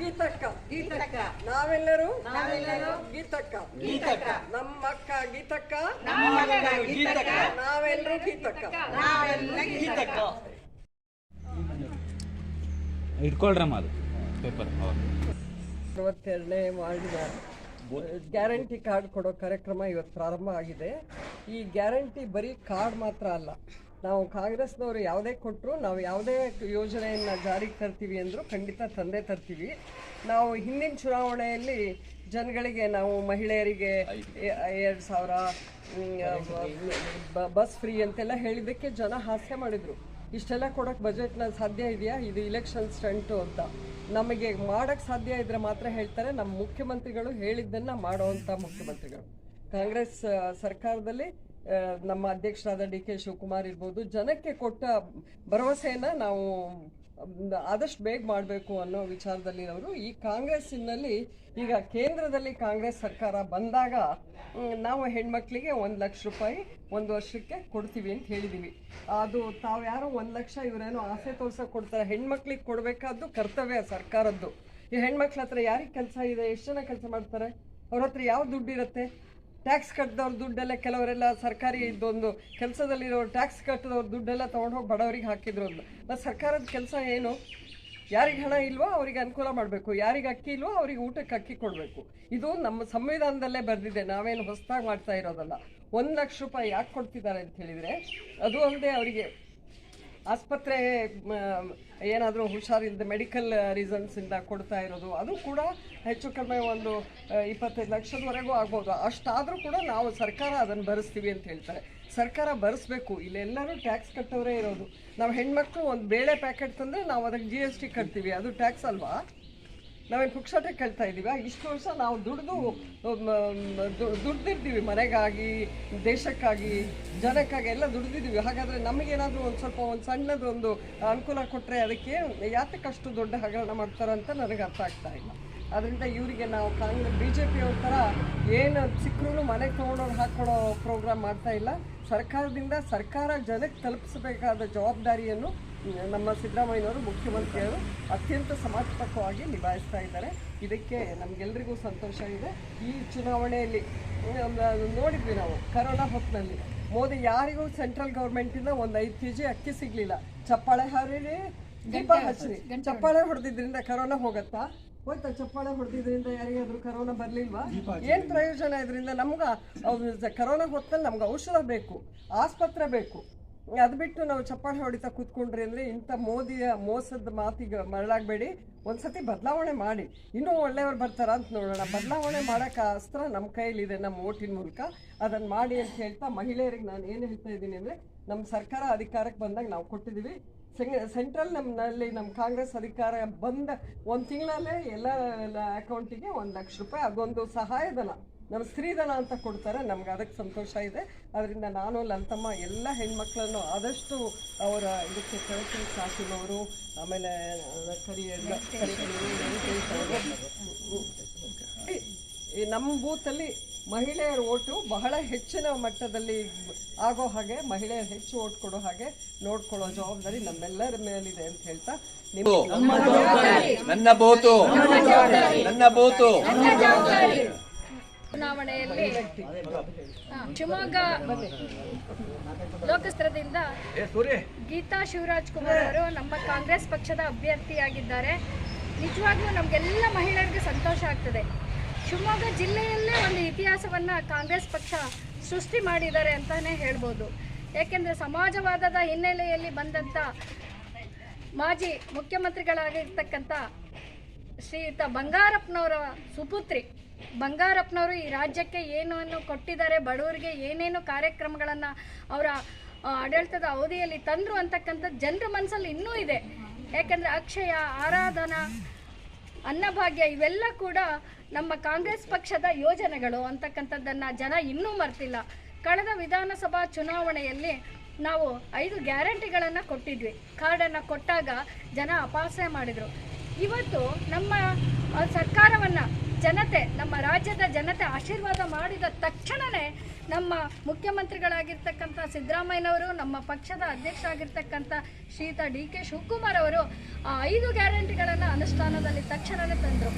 ಗೀತಕ್ಕ. ಗೀತಕ್ಕ. ನಾವೆಲ್ಲರೂ ನಾವೆಲ್ಲರೂ ಗೀತಕ್ಕ. ಗೀತಕ್ಕ. ನಮ್ಮಕ್ಕ ಗೀತಕ್ಕ. ನಮ್ಮಕ್ಕ ಗೀತಕ್ಕ. ನಾವೆಲ್ಲರೂ ಗೀತಕ್ಕ. ನಾವೆಲ್ಲ ಗೀತಕ್ಕ. ಇಟ್ಕೊಳ್ರಮ್ಮ ಅದು. ಪೇಪರ್ ಅರವತ್ತೆರಡನೇ ವಾರ್ಡಿನ ಗ್ಯಾರಂಟಿ ಕಾರ್ಡ್ ಕೊಡೋ ಕಾರ್ಯಕ್ರಮ ಇವತ್ತು ಪ್ರಾರಂಭ ಆಗಿದೆ. ಈ ಗ್ಯಾರಂಟಿ ಬರೀ ಕಾರ್ಡ್ ಮಾತ್ರ ಅಲ್ಲ ನಾವು ಕಾಂಗ್ರೆಸ್ನವರು ಯಾವುದೇ ಕೊಟ್ಟರು ನಾವು ಯಾವುದೇ ಯೋಜನೆಯನ್ನು ಜಾರಿಗೆ ತರ್ತೀವಿ ಅಂದರೂ ಖಂಡಿತ ತಂದೆ ತರ್ತೀವಿ. ನಾವು ಹಿಂದಿನ ಚುನಾವಣೆಯಲ್ಲಿ ಜನಗಳಿಗೆ ನಾವು ಮಹಿಳೆಯರಿಗೆ ಎರಡು ಸಾವಿರ ಬಸ್ ಫ್ರೀ ಅಂತೆಲ್ಲ ಹೇಳಿದ್ದಕ್ಕೆ ಜನ ಹಾಸ್ಯ ಮಾಡಿದರು. ಇಷ್ಟೆಲ್ಲ ಕೊಡೋಕ್ಕೆ ಬಜೆಟ್ನ ಸಾಧ್ಯ ಇದೆಯಾ? ಇದು ಇಲೆಕ್ಷನ್ ಸ್ಟಂಟು ಅಂತ. ನಮಗೆ ಮಾಡೋಕ್ಕೆ ಸಾಧ್ಯ ಇದ್ರೆ ಮಾತ್ರ ಹೇಳ್ತಾರೆ. ನಮ್ಮ ಮುಖ್ಯಮಂತ್ರಿಗಳು ಹೇಳಿದ್ದನ್ನು ಮಾಡೋವಂಥ ಮುಖ್ಯಮಂತ್ರಿಗಳು. ಕಾಂಗ್ರೆಸ್ ಸರ್ಕಾರದಲ್ಲಿ ನಮ್ಮ ಅಧ್ಯಕ್ಷರಾದ ಡಿ ಕೆ ಶಿವಕುಮಾರ್ ಇರ್ಬೋದು, ಜನಕ್ಕೆ ಕೊಟ್ಟ ಭರವಸೆಯನ್ನು ನಾವು ಆದಷ್ಟು ಬೇಗ ಮಾಡಬೇಕು ಅನ್ನೋ ವಿಚಾರದಲ್ಲಿ ಅವರು ಈ ಕಾಂಗ್ರೆಸ್ಸಿನಲ್ಲಿ ಈಗ ಕೇಂದ್ರದಲ್ಲಿ ಕಾಂಗ್ರೆಸ್ ಸರ್ಕಾರ ಬಂದಾಗ ನಾವು ಹೆಣ್ಮಕ್ಳಿಗೆ ಒಂದು ಲಕ್ಷ ರೂಪಾಯಿ ಒಂದು ವರ್ಷಕ್ಕೆ ಕೊಡ್ತೀವಿ ಅಂತ ಹೇಳಿದ್ದೀವಿ ಅದು ತಾವು ಯಾರೋ ಒಂದು ಲಕ್ಷ ಇವರೇನೋ ಆಸೆ ತೋರ್ಸೋಕೆ ಕೊಡ್ತಾರೆ. ಹೆಣ್ಮಕ್ಳಿಗೆ ಕೊಡಬೇಕಾದ್ದು ಕರ್ತವ್ಯ ಸರ್ಕಾರದ್ದು. ಈ ಹೆಣ್ಮಕ್ಳ ಹತ್ರ ಯಾರಿಗೆ ಕೆಲಸ ಇದೆ? ಎಷ್ಟು ಜನ ಕೆಲಸ ಮಾಡ್ತಾರೆ? ಅವ್ರ ಹತ್ರ ಯಾವ ದುಡ್ಡು ಇರುತ್ತೆ? ಟ್ಯಾಕ್ಸ್ ಕಟ್ಟಿದವ್ರ ದುಡ್ಡೆಲ್ಲ ಕೆಲವರೆಲ್ಲ ಸರ್ಕಾರಿ ಇದೊಂದು ಕೆಲಸದಲ್ಲಿರೋರು ಟ್ಯಾಕ್ಸ್ ಕಟ್ಟಿದವ್ರ ದುಡ್ಡೆಲ್ಲ ತೊಗೊಂಡೋಗಿ ಬಡವರಿಗೆ ಹಾಕಿದ್ರು ಅಂತ ಮತ್ತು ಸರ್ಕಾರದ ಕೆಲಸ ಏನು? ಯಾರಿಗೆ ಹಣ ಇಲ್ವೋ ಅವರಿಗೆ ಅನುಕೂಲ ಮಾಡಬೇಕು. ಯಾರಿಗೆ ಅಕ್ಕಿ ಇಲ್ವೋ ಅವರಿಗೆ ಊಟಕ್ಕೆ ಅಕ್ಕಿ ಕೊಡಬೇಕು. ಇದು ನಮ್ಮ ಸಂವಿಧಾನದಲ್ಲೇ ಬರೆದಿದೆ. ನಾವೇನು ಹೊಸದಾಗಿ ಮಾಡ್ತಾ ಇರೋದಲ್ಲ. ಒಂದು ಲಕ್ಷ ರೂಪಾಯಿ ಯಾಕೆ ಕೊಡ್ತಿದ್ದಾರೆ ಅಂತ ಹೇಳಿದರೆ, ಅದು ಅಲ್ಲದೆ ಅವರಿಗೆ ಆಸ್ಪತ್ರೆ ಏನಾದರೂ ಹುಷಾರಿಲ್ಲದೆ ಮೆಡಿಕಲ್ ರೀಸನ್ಸಿಂದ ಕೊಡ್ತಾ ಇರೋದು, ಅದು ಕೂಡ ಹೆಚ್ಚು ಕಡಿಮೆ ಒಂದು ಇಪ್ಪತ್ತೈದು ಲಕ್ಷದವರೆಗೂ ಆಗ್ಬೋದು. ಅಷ್ಟಾದರೂ ಕೂಡ ನಾವು ಸರ್ಕಾರ ಅದನ್ನು ಭರಿಸ್ತೀವಿ ಅಂತ ಹೇಳ್ತಾರೆ. ಸರ್ಕಾರ ಭರಿಸ್ಬೇಕು ಇಲ್ಲೆಲ್ಲರೂ ಟ್ಯಾಕ್ಸ್ ಕಟ್ಟೋರೇ ಇರೋದು. ನಾವು ಹೆಣ್ಮಕ್ಳು ಒಂದು ಬೇಳೆ ಪ್ಯಾಕೆಟ್ ತಂದರೆ ನಾವು ಅದಕ್ಕೆ ಜಿ ಎಸ್ ಟಿ ಕಟ್ತೀವಿ. ಅದು ಟ್ಯಾಕ್ಸ್ ಅಲ್ವಾ? ನಾವೇನು ಪುಕ್ಷಟೆ ಕೇಳ್ತಾ ಇದ್ದೀವ. ಇಷ್ಟು ವರ್ಷ ನಾವು ದುಡಿದು ದುಡ್ದಿರ್ತೀವಿ ಮನೆಗಾಗಿ ದೇಶಕ್ಕಾಗಿ ಜನಕ್ಕಾಗಿ ಎಲ್ಲ ದುಡಿದಿದ್ದೀವಿ. ಹಾಗಾದರೆ ನಮಗೇನಾದರೂ ಒಂದು ಸ್ವಲ್ಪ ಒಂದು ಸಣ್ಣದೊಂದು ಅನುಕೂಲ ಕೊಟ್ಟರೆ ಅದಕ್ಕೆ ಯಾತಕ್ಕಷ್ಟು ದೊಡ್ಡ ಹಗರಣ ಮಾಡ್ತಾರಂತ ನನಗೆ ಅರ್ಥ ಆಗ್ತಾ ಇಲ್ಲ. ಅದರಿಂದ ಇವರಿಗೆ ನಾವು ಕಾಂಗ್ರೆಸ್ ಬಿ ಜೆ ಪಿಯವ್ರ ಥರ ಏನು ಸಿಕ್ಕರೂ ಮನೆಗೆ ತೊಗೊಂಡೋಗಿ ಹಾಕ್ಕೊಡೋ ಪ್ರೋಗ್ರಾಮ್ ಮಾಡ್ತಾ ಇಲ್ಲ. ಸರ್ಕಾರದಿಂದ ಸರ್ಕಾರ ಜನಕ್ಕೆ ತಲುಪಿಸಬೇಕಾದ ಜವಾಬ್ದಾರಿಯನ್ನು ನಮ್ಮ ಸಿದ್ದರಾಮಯ್ಯನವರು ಮುಖ್ಯಮಂತ್ರಿಯವರು ಅತ್ಯಂತ ಸಮರ್ಪಕವಾಗಿ ನಿಭಾಯಿಸ್ತಾ ಇದ್ದಾರೆ. ಇದಕ್ಕೆ ನಮಗೆಲ್ಲರಿಗೂ ಸಂತೋಷ ಇದೆ. ಈ ಚುನಾವಣೆಯಲ್ಲಿ ನೋಡಿದ್ವಿ ನಾವು ಕರೋನಾ ಹೊತ್ತಿನಲ್ಲಿ ಮೋದಿ ಯಾರಿಗೂ ಸೆಂಟ್ರಲ್ ಗೌರ್ಮೆಂಟಿಂದ ಒಂದು ಐದು ಕೆ ಜಿ ಅಕ್ಕಿ ಸಿಗಲಿಲ್ಲ. ಚಪ್ಪಾಳೆ ಹಾರಿರಿ ದೀಪ ಹಚ್ಚಿರಿ ಚಪ್ಪಾಳೆ ಹೊಡೆದಿದ್ರಿಂದ ಕರೋನಾ ಹೋಗತ್ತಾ? ಹೋಯ್ತಾ ಚಪ್ಪಾಳೆ ಹೊಡೆದಿದ್ರಿಂದ ಯಾರಿಗಾದ್ರೂ ಕರೋನಾ ಬರ್ಲಿಲ್ವಾ? ಏನ್ ಪ್ರಯೋಜನ ಇದರಿಂದ ನಮ್ಗೆ ಕರೋನಾ ಹೊತ್ತಲ್ಲಿ ನಮ್ಗೆ ಔಷಧ ಬೇಕು ಆಸ್ಪತ್ರೆ ಬೇಕು. ಅದು ಬಿಟ್ಟು ನಾವು ಚಪ್ಪಾಳೆ ಹೊಡಿತಾ ಕೂತ್ಕೊಂಡ್ರಿ ಅಂದ್ರೆ ಇಂಥ ಮೋದಿಯ ಮೋಸದ ಮಾತಿಗೆ ಮರಳಾಗಬೇಡಿ. ಒಂದ್ಸತಿ ಬದಲಾವಣೆ ಮಾಡಿ. ಇನ್ನೂ ಒಳ್ಳೆಯವ್ರು ಬರ್ತಾರ ಅಂತ ನೋಡೋಣ. ಬದಲಾವಣೆ ಮಾಡಕ್ಕ ಅಸ್ತ್ರ ನಮ್ಮ ಕೈಯಲ್ಲಿದೆ ನಮ್ಮ ಓಟಿನ ಮೂಲಕ. ಅದನ್ನ ಮಾಡಿ ಅಂತ ಹೇಳ್ತಾ ಮಹಿಳೆಯರಿಗೆ ನಾನು ಏನು ಹೇಳ್ತಾ ಇದ್ದೀನಿ ಅಂದರೆ ನಮ್ಮ ಸರ್ಕಾರ ಅಧಿಕಾರಕ್ಕೆ ಬಂದಾಗ ನಾವು ಕೊಟ್ಟಿದ್ದೀವಿ ಸೆಂಟ್ರಲ್ ನಮ್ಮಲ್ಲಿ ನಮ್ಮ ಕಾಂಗ್ರೆಸ್ ಅಧಿಕಾರ ಬಂದ ಒಂದು ತಿಂಗಳಲ್ಲೇ ಎಲ್ಲ ಅಕೌಂಟಿಗೆ ಒಂದು ಲಕ್ಷ ರೂಪಾಯಿ ಅದೊಂದು ಸಹಾಯಧನ ನಮ್ಮ ಸ್ತ್ರೀಧನ ಅಂತ ಕೊಡ್ತಾರೆ, ನಮ್ಗೆ ಅದಕ್ಕೆ ಸಂತೋಷ ಇದೆ. ಅದರಿಂದ ನಾನು, ಲಲಿತಮ್ಮ, ಎಲ್ಲ ಹೆಣ್ಮಕ್ಳನ್ನು ಆದಷ್ಟು ಅವರ ಇದಕ್ಕೆ ಕಳಿಸಿ ಸಾಕಿನವರು ಆಮೇಲೆ ಕರಿ ನಮ್ಮ ಬೂತಲ್ಲಿ ಮಹಿಳೆಯರ ಓಟು ಬಹಳ ಹೆಚ್ಚಿನ ಮಟ್ಟದಲ್ಲಿ ಆಗೋ ಹಾಗೆ ಮಹಿಳೆಯರು ಹೆಚ್ಚು ಓಟ್ ಕೊಡೋ ಹಾಗೆ ನೋಡ್ಕೊಳ್ಳೋ ಜವಾಬ್ದಾರಿ ನಮ್ಮೆಲ್ಲರ ಮೇಲಿದೆ ಅಂತ ಹೇಳ್ತಾ ನಿಮ್ಮ ನನ್ನ ಬೋತು. ನನ್ನ ಬೋತು. ಚುನಾವಣೆಯಲ್ಲಿ ಶಿವಮೊಗ್ಗ ಲೋಕಸ್ತ್ರದಿಂದ ಗೀತಾ ಶಿವರಾಜ್ ಕುಮಾರ್ ಅವರು ನಮ್ಮ ಕಾಂಗ್ರೆಸ್ ಪಕ್ಷದ ಅಭ್ಯರ್ಥಿಯಾಗಿದ್ದಾರೆ. ನಿಜವಾಗ್ಲೂ ನಮಗೆಲ್ಲ ಮಹಿಳೆಯರಿಗೆ ಸಂತೋಷ ಆಗ್ತದೆ. ಶಿವಮೊಗ್ಗ ಜಿಲ್ಲೆಯಲ್ಲೇ ಒಂದು ಇತಿಹಾಸವನ್ನ ಕಾಂಗ್ರೆಸ್ ಪಕ್ಷ ಸೃಷ್ಟಿ ಮಾಡಿದ್ದಾರೆ ಅಂತಲೇ ಹೇಳ್ಬೋದು. ಯಾಕೆಂದರೆ ಸಮಾಜವಾದದ ಹಿನ್ನೆಲೆಯಲ್ಲಿ ಬಂದಂಥ ಮಾಜಿ ಮುಖ್ಯಮಂತ್ರಿಗಳಾಗಿರ್ತಕ್ಕಂಥ ಶ್ರೀಯುತ ಬಂಗಾರಪ್ಪನವರ ಸುಪುತ್ರಿ. ಬಂಗಾರಪ್ಪನವರು ಈ ರಾಜ್ಯಕ್ಕೆ ಏನನ್ನು ಕೊಟ್ಟಿದ್ದಾರೆ, ಬಡವರಿಗೆ ಏನೇನು ಕಾರ್ಯಕ್ರಮಗಳನ್ನು ಅವರ ಆಡಳಿತದ ಅವಧಿಯಲ್ಲಿ ತಂದರು ಅಂತಕ್ಕಂಥ ಜನರ ಮನಸ್ಸಲ್ಲಿ ಇನ್ನೂ ಇದೆ. ಯಾಕೆಂದರೆ ಅಕ್ಷಯ, ಆರಾಧನಾ ಅನ್ನಭಾಗ್ಯ ಇವೆಲ್ಲ ಕೂಡ ನಮ್ಮ ಕಾಂಗ್ರೆಸ್ ಪಕ್ಷದ ಯೋಜನೆಗಳು ಅಂತಕ್ಕಂಥದ್ದನ್ನು ಜನ ಇನ್ನೂ ಮರ್ತಿಲ್ಲ. ಕಳೆದ ವಿಧಾನಸಭಾ ಚುನಾವಣೆಯಲ್ಲಿ ನಾವು ಐದು ಗ್ಯಾರಂಟಿಗಳನ್ನು ಕೊಟ್ಟಿದ್ವಿ. ಕಾರ್ಡನ್ನು ಕೊಟ್ಟಾಗ ಜನ ಅಪಾಸೆ ಮಾಡಿದರು. ಇವತ್ತು ನಮ್ಮ ಸರ್ಕಾರವನ್ನು ಜನತೆ, ನಮ್ಮ ರಾಜ್ಯದ ಜನತೆ ಆಶೀರ್ವಾದ ಮಾಡಿದ ತಕ್ಷಣವೇ ನಮ್ಮ ಮುಖ್ಯಮಂತ್ರಿಗಳಾಗಿರ್ತಕ್ಕಂಥ ಸಿದ್ದರಾಮಯ್ಯನವರು, ನಮ್ಮ ಪಕ್ಷದ ಅಧ್ಯಕ್ಷ ಆಗಿರ್ತಕ್ಕಂಥ ಶ್ರೀಯುತ ಡಿ ಕೆ ಶಿವಕುಮಾರ್ ಅವರು, ಆ ಐದು ಗ್ಯಾರಂಟಿಗಳನ್ನು ಅನುಷ್ಠಾನದಲ್ಲಿ ತಕ್ಷಣವೇ ತಂದರು.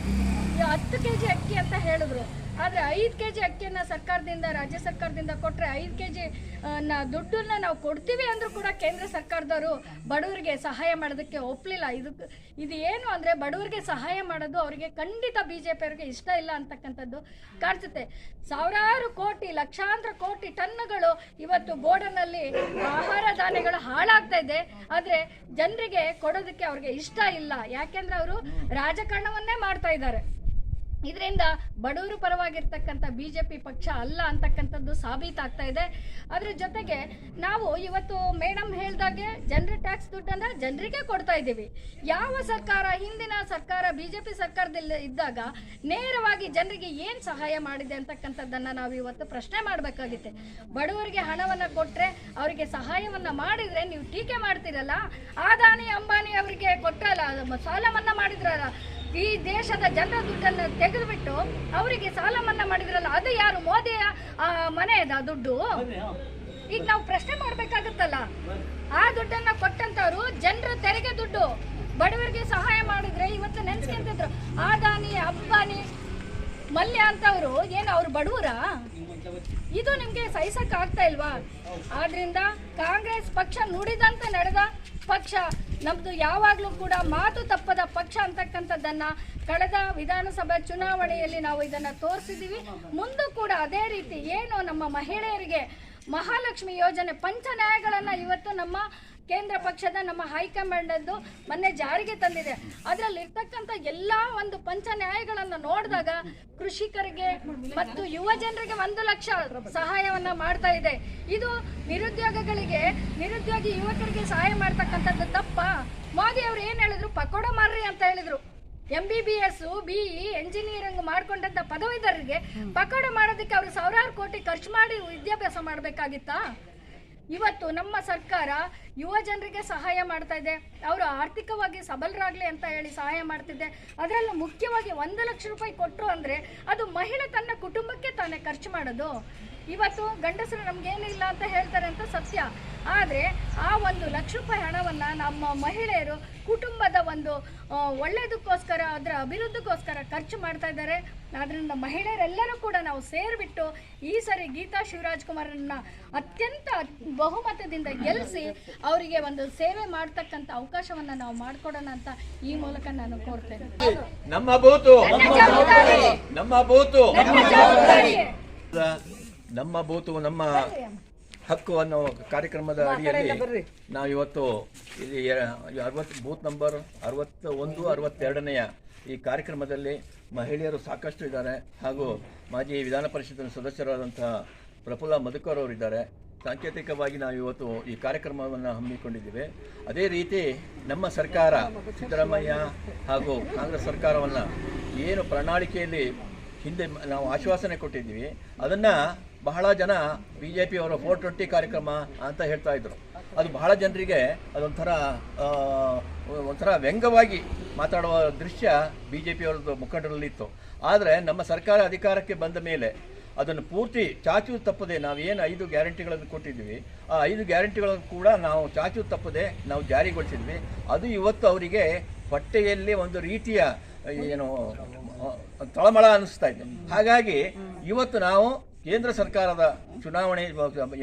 ಹತ್ತು ಕೆ ಜಿ ಅಕ್ಕಿ ಅಂತ ಹೇಳಿದ್ರು. ಆದರೆ ಐದು ಕೆ ಜಿ ಅಕ್ಕಿಯನ್ನು ಸರ್ಕಾರದಿಂದ, ರಾಜ್ಯ ಸರ್ಕಾರದಿಂದ ಕೊಟ್ಟರೆ ಐದು ಕೆ ಜಿ ದುಡ್ಡನ್ನ ನಾವು ಕೊಡ್ತೀವಿ ಅಂದರೂ ಕೂಡ ಕೇಂದ್ರ ಸರ್ಕಾರದವರು ಬಡವರಿಗೆ ಸಹಾಯ ಮಾಡೋದಕ್ಕೆ ಒಪ್ಪಲಿಲ್ಲ ಇದು ಇದು ಏನು ಅಂದರೆ ಬಡವರಿಗೆ ಸಹಾಯ ಮಾಡೋದು ಅವರಿಗೆ ಖಂಡಿತ ಬಿ ಜೆ ಪಿಯವರಿಗೆ ಇಷ್ಟ ಇಲ್ಲ ಅಂತಕ್ಕಂಥದ್ದು ಕಾಣಿಸುತ್ತೆ. ಸಾವಿರಾರು ಕೋಟಿ ಲಕ್ಷಾಂತರ ಕೋಟಿ ಟನ್ಗಳು ಇವತ್ತು ಬೋರ್ಡನಲ್ಲಿ ಆಹಾರ ಧಾನ್ಯಗಳು ಹಾಳಾಗ್ತಾ ಇದೆ. ಆದ್ರೆ ಜನರಿಗೆ ಕೊಡೋದಕ್ಕೆ ಅವ್ರಿಗೆ ಇಷ್ಟ ಇಲ್ಲ. ಯಾಕೆಂದ್ರೆ ಅವರು ರಾಜಕಾರಣವನ್ನೇ ಮಾಡ್ತಾ ಇದ್ದಾರೆ. ಇದರಿಂದ ಬಡವರು ಪರವಾಗಿರ್ತಕ್ಕಂಥ ಬಿ ಜೆ ಪಿ ಪಕ್ಷ ಅಲ್ಲ ಅಂತಕ್ಕಂಥದ್ದು ಸಾಬೀತಾಗ್ತಾ ಇದೆ. ಅದ್ರ ಜೊತೆಗೆ ನಾವು ಇವತ್ತು ಮೇಡಮ್ ಹೇಳ್ದಾಗೆ ಜನರ ಟ್ಯಾಕ್ಸ್ ದುಡ್ಡನ್ನು ಜನರಿಗೆ ಕೊಡ್ತಾ ಇದ್ದೀವಿ. ಯಾವ ಸರ್ಕಾರ, ಹಿಂದಿನ ಸರ್ಕಾರ ಬಿ ಜೆ ಪಿ ಸರ್ಕಾರದಲ್ಲಿ ಇದ್ದಾಗ ನೇರವಾಗಿ ಜನರಿಗೆ ಏನು ಸಹಾಯ ಮಾಡಿದೆ ಅಂತಕ್ಕಂಥದ್ದನ್ನು ನಾವು ಇವತ್ತು ಪ್ರಶ್ನೆ ಮಾಡಬೇಕಾಗಿತ್ತೆ. ಬಡವರಿಗೆ ಹಣವನ್ನು ಕೊಟ್ಟರೆ ಅವರಿಗೆ ಸಹಾಯವನ್ನು ಮಾಡಿದರೆ ನೀವು ಟೀಕೆ ಮಾಡ್ತೀರಲ್ಲ? ಆದಾನಿ, ಅಂಬಾನಿ ಅವರಿಗೆ ಕೊಟ್ಟಲ್ಲ ಸಾಲ ಮನ್ನಾ ಮಾಡಿದ್ರಲ್ಲ? ಈ ದೇಶದ ಜನರ ದುಡ್ಡನ್ನು ತೆಗೆದುಬಿಟ್ಟು ಅವರಿಗೆ ಸಾಲ ಮನ್ನಾ ಮಾಡಿದ್ರಲ್ಲ ಅದು ಯಾರು? ಮೋದಿಯ ಮನೆ ಮನೆಯದ ದುಡ್ಡು? ಈಗ ನಾವು ಪ್ರಶ್ನೆ ಮಾಡ್ಬೇಕಾಗತ್ತಲ್ಲ. ಆ ದುಡ್ಡನ್ನ ಕೊಟ್ಟಂತವ್ರು ಜನರ ತೆರಿಗೆ ದುಡ್ಡು. ಬಡವರಿಗೆ ಸಹಾಯ ಮಾಡಿದ್ರೆ ಇವತ್ತು ನೆನ್ಸ್ಕೊಂತಿದ್ರು. ಆದಾನಿ ಅಂಬಾನಿ ಮಲ್ಯ ಅಂತವ್ರು ಏನು ಅವ್ರು ಬಡವರ? ಇದು ನಿಮ್ಗೆ ಸಹಿಸಕ್ ಆಗ್ತಾ ಇಲ್ವಾ? ಆದ್ರಿಂದ ಕಾಂಗ್ರೆಸ್ ಪಕ್ಷ ನುಡಿದಂತೆ ನಡೆದ ಪಕ್ಷ. ನಮ್ದು ಯಾವಾಗಲೂ ಕೂಡ ಮಾತು ತಪ್ಪದ ಪಕ್ಷ ಅಂತಕ್ಕಂಥದ್ದನ್ನ ಕಳೆದ ವಿಧಾನಸಭಾ ಚುನಾವಣೆಯಲ್ಲಿ ನಾವು ಇದನ್ನ ತೋರಿಸಿದೀವಿ ಮುಂದೂ ಕೂಡ ಅದೇ ರೀತಿ ಏನು ನಮ್ಮ ಮಹಿಳೆಯರಿಗೆ ಮಹಾಲಕ್ಷ್ಮಿ ಯೋಜನೆ ಪಂಚ ನ್ಯಾಯಗಳನ್ನ ಇವತ್ತು ನಮ್ಮ ಕೇಂದ್ರ ಪಕ್ಷದ ನಮ್ಮ ಹೈಕಮಾಂಡ್ ಅಂದು ಮೊನ್ನೆ ಜಾರಿಗೆ ತಂದಿದೆ. ಅದರಲ್ಲಿ ಇರ್ತಕ್ಕಂಥ ಎಲ್ಲ ಒಂದು ಪಂಚ ನ್ಯಾಯಗಳನ್ನು ನೋಡಿದಾಗ ಕೃಷಿಕರಿಗೆ ಮತ್ತು ಯುವ ಜನರಿಗೆ ಒಂದು ಲಕ್ಷ ಸಹಾಯವನ್ನ ಮಾಡ್ತಾ ಇದೆ. ಇದು ನಿರುದ್ಯೋಗಗಳಿಗೆ, ನಿರುದ್ಯೋಗಿ ಯುವಕರಿಗೆ ಸಹಾಯ ಮಾಡ್ತಕ್ಕಂಥದ್ದು ತಪ್ಪ. ಮೋದಿ ಅವರು ಏನು ಹೇಳಿದ್ರು? ಪಕೋಡ ಮಾರ್ರಿ ಅಂತ ಹೇಳಿದ್ರು. M B B S E engineering ಮಾಡ್ಕೊಂಡಂತ ಪದವೀಧರರಿಗೆ ಪಕೋಡ ಮಾಡೋದಕ್ಕೆ ಅವರು ಸಾವಿರಾರು ಕೋಟಿ ಖರ್ಚು ಮಾಡಿ ವಿದ್ಯಾಭ್ಯಾಸ ಮಾಡಬೇಕಾಗಿತ್ತಾ? ಇವತ್ತು ನಮ್ಮ ಸರ್ಕಾರ ಯುವ ಜನರಿಗೆ ಸಹಾಯ ಮಾಡ್ತಾ ಇದೆ. ಅವರು ಆರ್ಥಿಕವಾಗಿ ಸಬಲರಾಗಲಿ ಅಂತ ಹೇಳಿ ಸಹಾಯ ಮಾಡ್ತಿದ್ದೆ ಅದರಲ್ಲೂ ಮುಖ್ಯವಾಗಿ ಒಂದು ಲಕ್ಷ ರೂಪಾಯಿ ಕೊಟ್ಟರು ಅಂದರೆ ಅದು ಮಹಿಳೆ ತನ್ನ ಕುಟುಂಬಕ್ಕೆ ತಾನೇ ಖರ್ಚು ಮಾಡೋದು. ಇವತ್ತು ಗಂಡಸರು ನಮಗೇನಿಲ್ಲ ಅಂತ ಹೇಳ್ತಾರೆ ಅಂತ ಸತ್ಯ. ಆದರೆ ಆ ಒಂದು ಲಕ್ಷ ರೂಪಾಯಿ ಹಣವನ್ನು ನಮ್ಮ ಮಹಿಳೆಯರು ಕುಟುಂಬದ ಒಂದು ಒಳ್ಳೆಯದಕ್ಕೋಸ್ಕರ ಅದರ ಅಭಿವೃದ್ಧಿಗೋಸ್ಕರ ಖರ್ಚು ಮಾಡ್ತಾ ಇದ್ದಾರೆ. ಆದ್ದರಿಂದ ಮಹಿಳೆಯರೆಲ್ಲರೂ ಕೂಡ ನಾವು ಸೇರಿಬಿಟ್ಟು ಈ ಸರಿ ಗೀತಾ ಶಿವರಾಜ್ ಕುಮಾರನ್ನ ಅತ್ಯಂತ ಬಹುಮತದಿಂದ ಗೆಲ್ಲಿಸಿ ಅವರಿಗೆ ಒಂದು ಸೇವೆ ಮಾಡ್ತಕ್ಕಂಥ ಅವಕಾಶವನ್ನು ನಾವು ಮಾಡಿಕೊಡೋಣ ಅಂತ ಈ ಮೂಲಕ ನಾನು ಕೋರ್ತೇನೆ ನಮ್ಮ ಬೂತು. ನಮ್ಮ ಬೂತು. ನಮ್ಮ ಬೂತು ನಮ್ಮ ಹಕ್ಕು ಅನ್ನೋ ಕಾರ್ಯಕ್ರಮದ ಅಡಿಯಲ್ಲಿ ನಾವು ಇವತ್ತು ಇಲ್ಲಿ ಅರವತ್ತು ಬೂತ್ ನಂಬರ್ ಅರವತ್ತ ಒಂದು ಅರವತ್ತೆರಡನೆಯ ಈ ಕಾರ್ಯಕ್ರಮದಲ್ಲಿ ಮಹಿಳೆಯರು ಸಾಕಷ್ಟು ಇದ್ದಾರೆ. ಹಾಗೂ ಮಾಜಿ ವಿಧಾನ ಪರಿಷತ್ತಿನ ಸದಸ್ಯರಾದಂತಹ ಪ್ರಫುಲ್ಲ ಮಧುಕರ್ ಅವರಿದ್ದಾರೆ ಸಾಂಕೇತಿಕವಾಗಿ ನಾವು ಇವತ್ತು ಈ ಕಾರ್ಯಕ್ರಮವನ್ನು ಹಮ್ಮಿಕೊಂಡಿದ್ದೇವೆ. ಅದೇ ರೀತಿ ನಮ್ಮ ಸರ್ಕಾರ ಸಿದ್ದರಾಮಯ್ಯ ಹಾಗೂ ಕಾಂಗ್ರೆಸ್ ಸರ್ಕಾರವನ್ನು ಏನು ಪ್ರಣಾಳಿಕೆಯಲ್ಲಿ ಹಿಂದೆ ನಾವು ಆಶ್ವಾಸನೆ ಕೊಟ್ಟಿದ್ದೀವಿ. ಅದನ್ನು ಬಹಳ ಜನ ಬಿ ಜೆ ಪಿಯವರ ಫೋರ್ ಟ್ವೆಂಟಿ ಕಾರ್ಯಕ್ರಮ ಅಂತ ಹೇಳ್ತಾ ಇದ್ರು. ಅದು ಬಹಳ ಜನರಿಗೆ ಅದೊಂಥರ ಒಂಥರ ವ್ಯಂಗ್ಯವಾಗಿ ಮಾತಾಡುವ ದೃಶ್ಯ ಬಿ ಜೆ ಪಿಯವರದ್ದು ಮುಖಂಡರಲ್ಲಿತ್ತು ಆದರೆ ನಮ್ಮ ಸರ್ಕಾರ ಅಧಿಕಾರಕ್ಕೆ ಬಂದ ಮೇಲೆ ಅದನ್ನು ಪೂರ್ತಿ ಚಾಚು ತಪ್ಪದೆ ನಾವು ಏನು ಐದು ಗ್ಯಾರಂಟಿಗಳನ್ನು ಕೊಟ್ಟಿದ್ದೀವಿ, ಆ ಐದು ಗ್ಯಾರಂಟಿಗಳನ್ನು ಕೂಡ ನಾವು ಚಾಚು ತಪ್ಪದೆ ನಾವು ಜಾರಿಗೊಳಿಸಿದ್ವಿ. ಅದು ಇವತ್ತು ಅವರಿಗೆ ಪಟ್ಟೆಯಲ್ಲಿ ಒಂದು ರೀತಿಯ, ಏನು ತಳಮಳ ಅನ್ನಿಸ್ತಾ ಇದೆ. ಹಾಗಾಗಿ ಇವತ್ತು ನಾವು ಕೇಂದ್ರ ಸರ್ಕಾರದ ಚುನಾವಣೆ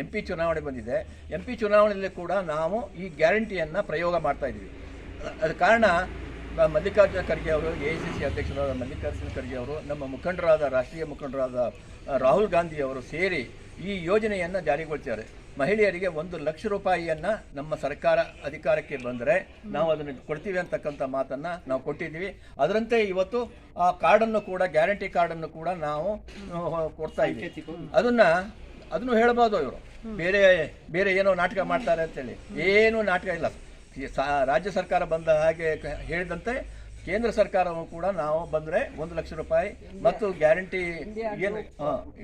ಎಂ ಪಿ ಚುನಾವಣೆ ಬಂದಿದೆ. ಎಂ ಪಿ ಚುನಾವಣೆಯಲ್ಲಿ ಕೂಡ ನಾವು ಈ ಗ್ಯಾರಂಟಿಯನ್ನು ಪ್ರಯೋಗ ಮಾಡ್ತಾ ಇದ್ದೀವಿ. ಅದ ಕಾರಣ ಮಲ್ಲಿಕಾರ್ಜುನ ಖರ್ಗೆ ಅವರು ಎ ಐ ಸಿ ಸಿ ಅಧ್ಯಕ್ಷರಾದ ಮಲ್ಲಿಕಾರ್ಜುನ ಖರ್ಗೆ ಅವರು, ನಮ್ಮ ಮುಖಂಡರಾದ, ರಾಷ್ಟ್ರೀಯ ಮುಖಂಡರಾದ ರಾಹುಲ್ ಗಾಂಧಿ ಅವರು ಸೇರಿ ಈ ಯೋಜನೆಯನ್ನು ಜಾರಿಗೊಳಿಸಿದ್ದಾರೆ ಮಹಿಳೆಯರಿಗೆ ಒಂದು ಲಕ್ಷ ರೂಪಾಯಿಯನ್ನು ನಮ್ಮ ಸರ್ಕಾರ ಅಧಿಕಾರಕ್ಕೆ ಬಂದರೆ ನಾವು ಅದನ್ನು ಕೊಡ್ತೀವಿ ಅಂತಕ್ಕಂಥ ಮಾತನ್ನು ನಾವು ಕೊಟ್ಟಿದ್ದೀವಿ. ಅದರಂತೆ ಇವತ್ತು ಆ ಕಾರ್ಡನ್ನು ಕೂಡ, ಗ್ಯಾರಂಟಿ ಕಾರ್ಡನ್ನು ಕೂಡ ನಾವು ಕೊಡ್ತಾ ಇದ್ದೀವಿ. ಅದನ್ನು ಅದನ್ನು ಹೇಳ್ಬೋದು ಇವರು. ಬೇರೆ ಬೇರೆ ಏನೋ ನಾಟಕ ಮಾಡ್ತಾರೆ ಅಂತೇಳಿ ಏನೂ ನಾಟಕ ಇಲ್ಲ. ರಾಜ್ಯ ಸರ್ಕಾರ ಬಂದ ಹಾಗೆ ಹೇಳಿದಂತೆ ಕೇಂದ್ರ ಸರ್ಕಾರವೂ ಕೂಡ ನಾವು ಬಂದರೆ ಒಂದು ಲಕ್ಷ ರೂಪಾಯಿ ಮತ್ತು ಗ್ಯಾರಂಟಿ ಏನು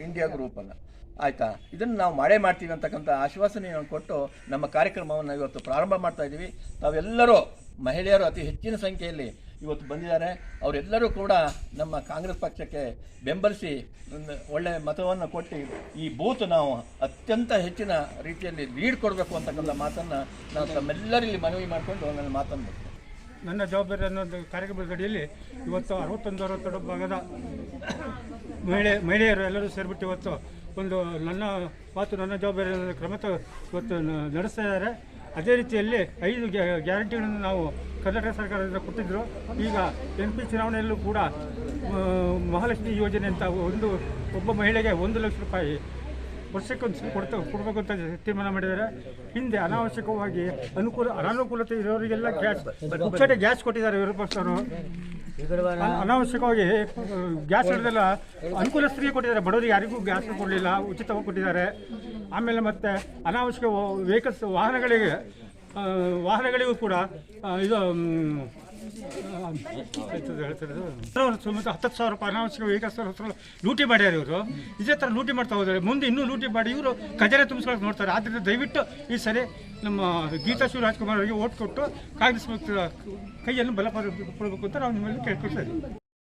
ಇಂಡಿಯಾ ಗ್ರೂಪ್ ಗ್ರೂಪನ್ನು ಆಯ್ತಾ? ಇದನ್ನು ನಾವು ಮಾಡೇ ಮಾಡ್ತೀವಿ ಅಂತಕ್ಕಂಥ ಆಶ್ವಾಸನೆಯನ್ನು ಕೊಟ್ಟು ನಮ್ಮ ಕಾರ್ಯಕ್ರಮವನ್ನು ಇವತ್ತು ಪ್ರಾರಂಭ ಮಾಡ್ತಾ ಇದ್ದೀವಿ. ತಾವೆಲ್ಲರೂ ಮಹಿಳೆಯರು ಅತಿ ಹೆಚ್ಚಿನ ಸಂಖ್ಯೆಯಲ್ಲಿ ಇವತ್ತು ಬಂದಿದ್ದಾರೆ ಅವರೆಲ್ಲರೂ ಕೂಡ ನಮ್ಮ ಕಾಂಗ್ರೆಸ್ ಪಕ್ಷಕ್ಕೆ ಬೆಂಬಲಿಸಿ ಒಳ್ಳೆ ಮತವನ್ನು ಕೊಟ್ಟು ಈ ಬೂತ್ ನಾವು ಅತ್ಯಂತ ಹೆಚ್ಚಿನ ರೀತಿಯಲ್ಲಿ ಲೀಡ್ ಕೊಡಬೇಕು ಅಂತಕ್ಕಂಥ ಮಾತನ್ನು ನಾವು ತಮ್ಮೆಲ್ಲರಲ್ಲಿ ಮನವಿ ಮಾಡಿಕೊಂಡು ನನ್ನ ಮಾತನ್ನು. ನನ್ನ ಜವಾಬ್ದಾರಿ ಅನ್ನೋದು ಕಾರ್ಯಕ್ರಮದ ಗಡಿಯಲ್ಲಿ ಇವತ್ತು ಅರವತ್ತೊಂದು, ಅರವತ್ತೆರಡು ಭಾಗದ ಮಹಿಳೆ, ಮಹಿಳೆಯರು ಎಲ್ಲರೂ ಸೇರಿಬಿಟ್ಟು ಇವತ್ತು ಒಂದು ನನ್ನ ಮಾತು, ನನ್ನ ಜವಾಬ್ದಾರಿ ಕ್ರಮ ಇವತ್ತು ನಡೆಸ್ತಾ ಇದ್ದಾರೆ ಅದೇ ರೀತಿಯಲ್ಲಿ ಐದು ಗ್ಯಾರಂಟಿಗಳನ್ನು ನಾವು ಕರ್ನಾಟಕ ಸರ್ಕಾರದಿಂದ ಕೊಟ್ಟಿದ್ದರು ಈಗ ಎಂ ಪಿ ಚುನಾವಣೆಯಲ್ಲೂ ಕೂಡ ಮಹಾಲಕ್ಷ್ಮಿ ಯೋಜನೆ ಅಂತ ಒಂದು ಒಬ್ಬ ಮಹಿಳೆಗೆ ಒಂದು ಲಕ್ಷ ರೂಪಾಯಿ ವರ್ಷಕ್ಕೊಂದು ಕೊಡ್ತಾ, ಕೊಡಬೇಕು ಅಂತ ತೀರ್ಮಾನ ಮಾಡಿದ್ದಾರೆ. ಹಿಂದೆ ಅನಾವಶ್ಯಕವಾಗಿ ಅನುಕೂಲ, ಅನಾನುಕೂಲತೆ ಇರೋರಿಗೆಲ್ಲ ಗ್ಯಾಸ್ ಉಚ್ಚಟೆ ಗ್ಯಾಸ್ ಕೊಟ್ಟಿದ್ದಾರೆ ವಿರೋಪಕ್ಷರು ಅನ- ಅನಾವಶ್ಯಕವಾಗಿ ಗ್ಯಾಸ್ ಹಿಡಿದೆಲ್ಲ ಅನುಕೂಲಸ್ಥರಿಗೆ ಕೊಟ್ಟಿದ್ದಾರೆ. ಬಡವರಿಗೆ ಯಾರಿಗೂ ಗ್ಯಾಸ್ ಕೊಡಲಿಲ್ಲ, ಉಚಿತವಾಗಿ ಕೊಟ್ಟಿದ್ದಾರೆ. ಆಮೇಲೆ ಮತ್ತೆ ಅನಾವಶ್ಯಕ ವೆಹಿಕಲ್ಸ್ ವಾಹನಗಳಿಗೆ ವಾಹನಗಳಿಗೂ ಕೂಡ ಇದು ಮ್, ಹತ್ತು ಸಾವಿರ ರೂಪಾಯಿ ಅನಾವಶ್ಯಕ ವೆಹಿಕಲ್ಸ್ ಲೂಟಿ ಮಾಡ್ಯಾರ ಇವರು ಇದೇ ಥರ ಲೂಟಿ ಮಾಡ್ತಾ ಹೋದರೆ ಮುಂದೆ ಇನ್ನೂ ಲೂಟಿ ಮಾಡಿ ಇವರು ಖಜಾನೆ ತುಂಬಿಸ್ಕೊಳಕ್ಕೆ ನೋಡ್ತಾರೆ ಆದ್ದರಿಂದ ದಯವಿಟ್ಟು ಈ ಸರಿ ನಮ್ಮ ಗೀತಾ ಶಿವರಾಜ್ಕುಮಾರ್ ಅವರಿಗೆ ಓಟ್ ಕೊಟ್ಟು ಕಾಂಗ್ರೆಸ್ ಕೈಯನ್ನು ಬಲಪಡಬೇಕು ಅಂತ ನಾವು ನಿಮ್ಮಲ್ಲಿ ಕೇಳ್ಕೊಳ್ತಾ ಇದ್ದೀವಿ